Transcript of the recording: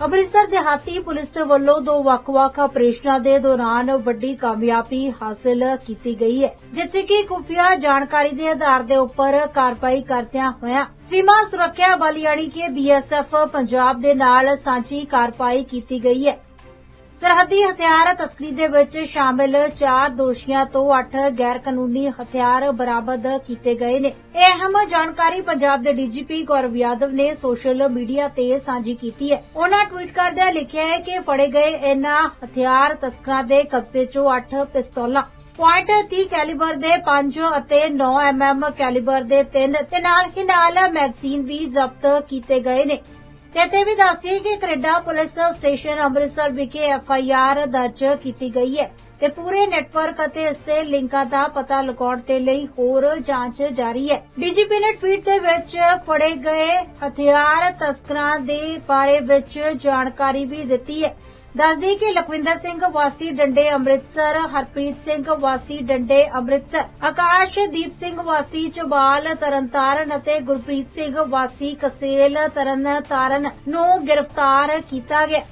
ਅੰਮ੍ਰਿਤਸਰ ਦਿਹਾਤੀ ਪੁਲਿਸ ਦੇ ਵੱਲੋਂ ਦੋ ਵੱਖ-ਵੱਖ ਆਪਰੇਸ਼ਨਾਂ ਦੇ ਦੌਰਾਨ ਵੱਡੀ ਕਾਮਯਾਬੀ ਹਾਸਲ ਕੀਤੀ ਗਈ ਹੈ, ਜਿੱਥੇ ਕਿ ਖੁਫੀਆ ਜਾਣਕਾਰੀ ਦੇ ਆਧਾਰ ਦੇ ਉੱਪਰ ਕਾਰਵਾਈ ਕਰਦਿਆਂ ਹੋਇਆਂ ਸੀਮਾ ਸੁਰੱਖਿਆ ਬਲ ਯਾਨੀ ਕਿ ਬੀਐਸਐਫ ਪੰਜਾਬ ਦੇ ਨਾਲ ਸਾਂਝੀ ਕਾਰਵਾਈ ਕੀਤੀ ਗਈ ਹੈ। ਸਰਹੱਦੀ ਹਥਿਆਰ ਤਸਕਰੀ ਦੇ ਵਿੱਚ ਸ਼ਾਮਿਲ ਚਾਰ ਦੋਸ਼ੀਆਂ ਤੋਂ 8 ਗੈਰ ਕਾਨੂੰਨੀ ਹਥਿਆਰ ਬਰਾਮਦ ਕੀਤੇ ਗਏ ਨੇ। ਇਹ ਅਹਿਮ ਜਾਣਕਾਰੀ ਪੰਜਾਬ ਦੇ ਡੀਜੀਪੀ ਗੌਰਵ ਯਾਦਵ ਨੇ ਸੋਸ਼ਲ ਮੀਡੀਆ ਤੇ ਸਾਂਝੀ ਕੀਤੀ ਹੈ। ਉਹਨਾਂ ਟਵੀਟ ਕਰਦਿਆਂ ਲਿਖਿਆ ਹੈ ਕਿ ਫੜੇ ਗਏ ਇਹਨਾਂ ਹਥਿਆਰ ਤਸਕਰਾਂ ਦੇ ਕਬਜ਼ੇ 'ਚੋਂ 8 ਪਿਸਤੌਲਾਂ ਪੁਆਇੰਟ 30 ਕੈਲੀਬਰ ਦੇ 5 ਅਤੇ 9 ਐਮਐਮ ਕੈਲੀਬਰ ਦੇ 3 ਤੇ ਨਾਲ ਹੀ ਨਾਲ ਮੈਗਜ਼ੀਨ ਵੀ ਜ਼ਬਤ ਕੀਤੇ ਗਏ ਨੇ। ਤੇ ਇੱਥੇ ਵੀ ਦੱਸਦੀ ਕਿ ਕੈਨੇਡਾ ਪੁਲਿਸ ਸਟੇਸ਼ਨ ਅੰਮ੍ਰਿਤਸਰ ਵਿਖੇ ਐਫ ਆਈ ਆਰ ਦਰਜ ਕੀਤੀ ਗਈ ਹੈ ਤੇ ਪੂਰੇ ਨੈਟਵਰਕ ਅਤੇ ਇਸ ਦੇ ਲਿੰਕਾਂ ਦਾ ਪਤਾ ਲਗਾਉਣ ਦੇ ਲਈ ਹੋਰ ਜਾਂਚ ਜਾਰੀ ਹੈ। ਡੀਜੀਪੀ ਨੇ ਟਵੀਟ ਦੇ ਵਿੱਚ ਫੜੇ ਗਏ ਹਥਿਆਰ ਤਸਕਰਾਂ ਦੇ ਬਾਰੇ ਵਿੱਚ ਜਾਣਕਾਰੀ ਵੀ ਦਿੱਤੀ ਹੈ। ਦੱਸਦੀ ਕਿ ਲਖਵਿੰਦਰ ਸਿੰਘ, ਵਾਸੀ ਡੰਡੇ ਅੰਮ੍ਰਿਤਸਰ, ਹਰਪ੍ਰੀਤ ਸਿੰਘ, ਵਾਸੀ ਡੰਡੇ ਅੰਮ੍ਰਿਤਸਰ, ਆਕਾਸ਼ਦੀਪ ਸਿੰਘ, ਵਾਸੀ ਚਬਾਲ ਤਰਨਤਾਰਨ ਅਤੇ ਗੁਰਪ੍ਰੀਤ ਸਿੰਘ, ਵਾਸੀ ਕਸੇਲ ਤਰਨਤਾਰਨ ਨੂੰ ਗ੍ਰਿਫਤਾਰ ਕੀਤਾ ਗਿਆ।